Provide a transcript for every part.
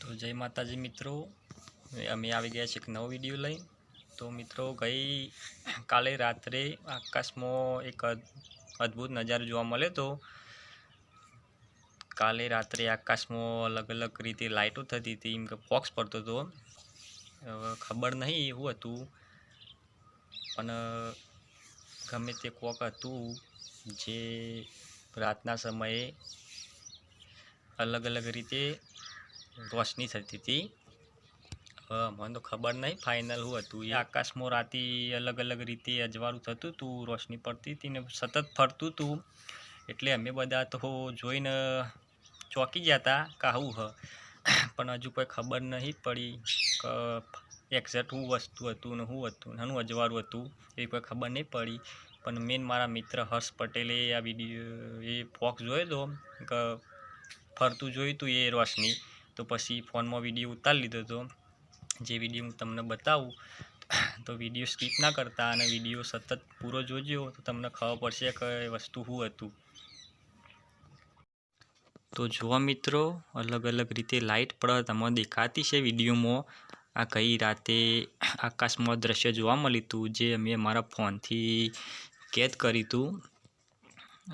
તો જય માતાજી મિત્રો. અમે આવી ગયા છીએ એક નવો વીડિયો લઈ. તો મિત્રો, ગઈ કાલે રાત્રે આકાશમાં એક અદ્ભુત નજારો જોવા મળે તો કાલે રાત્રે આકાશમાં અલગ અલગ રીતે લાઇટો થતી હતી, એમ કે ફોક્સ પડતો હતો. ખબર નહીં એવું હતું. પણ ગમે તે કોક હતું જે રાતના સમયે અલગ અલગ રીતે રોશની થતી હતી. મને તો ખબર નહીં ફાઇનલ શું હતું એ. આકાશમાં રાતે અલગ અલગ રીતે અજવાળું થતું હતું રોશની પડતી હતી ને સતત ફરતું હતું એટલે અમે બધા તો જોઈને ચોંકી ગયા હતા કાવું હ. પણ હજુ કોઈ ખબર નહીં પડી કે એક્ઝેક્ટ શું વસ્તુ હતું ને શું હતું નાનું અજવાળું હતું એ કોઈ ખબર નહીં પડી. પણ મેન મારા મિત્ર હર્ષ પટેલે આ વીડિયો એ ફોક્સ જોયો હતો કે ફરતું જોયું હતું એ રોશની. તો પછી ફોનમાં વીડિયો ઉતારી લીધો હતો જે વીડિયો હું તમને બતાવું, તો વીડિયો સ્કીપ ના કરતા અને વીડિયો સતત પૂરો જોજો તો તમને ખબર પડશે કે વસ્તુ શું હતું. તો જોવા મિત્રો, અલગ અલગ રીતે લાઇટ પડે તમને દેખાતી છે વિડીયોમાં. આ કઈ રાતે આકાશમાં દ્રશ્ય જોવા મળ્યું હતું જે અમે મારા ફોનથી કેદ કર્યું હતું.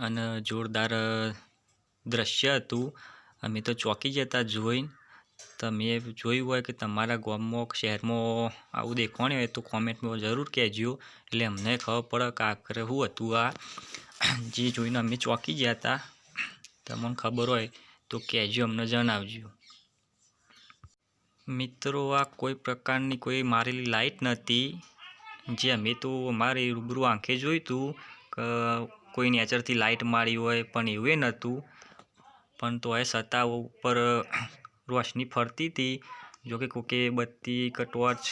અને જોરદાર દ્રશ્ય હતું. અમે તો ચોંકી જતા જોઈને તમે જોયું હોય કે તમારા ગામમાં, શહેરમાં આવું દેખવાનું હોય તો કોમેન્ટમાં જરૂર કહેજો. એટલે અમને ખબર પડે કે આખરે શું હતું આ. જે જોઈને અમે ચોંકી ગયા હતા, તમને ખબર હોય તો કહેજો, અમને જણાવજો. મિત્રો, આ કોઈ પ્રકારની કોઈ મારેલી લાઇટ નહોતી જે અમે તો અમારે રૂબરૂ આંખે જોયું હતું કે કોઈ નેચરથી લાઇટ મારી હોય પણ એવું નહોતું. પણ તો એ છતાં ઉપર રોશની ફરતી હતી. જોકે કોકે બત્તી કે ટોર્ચ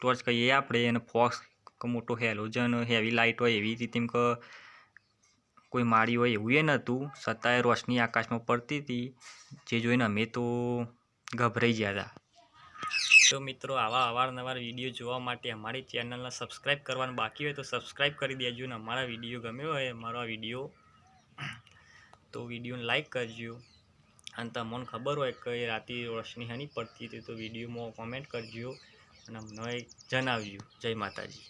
ટોર્ચ કહીએ આપણે, અને ફોક્સ મોટો હેલોજન, હેવી લાઇટ હોય એવી રીતે કે કોઈ માળી હોય એવું એ નહોતું. છતાંય રોશની આકાશમાં પડતી હતી. જે જોઈને અમે તો ગભરાઈ ગયા હતા. તો મિત્રો, આવા અવારનવાર વીડિયો જોવા માટે અમારી ચેનલને સબસ્ક્રાઈબ કરવાનું બાકી હોય તો સબસ્ક્રાઈબ કરી દેજો. અને અમારા વીડિયો ગમ્યો હોય, અમારો આ વીડિયો તો વિડીયોને લાઈક કરજો. અને તમને ખબર હોય કે રાતે રોશની હની પડતી હતી તો વિડીયોમાં કોમેન્ટ કરજો. અને અમને જણાવજો. જય માતાજી.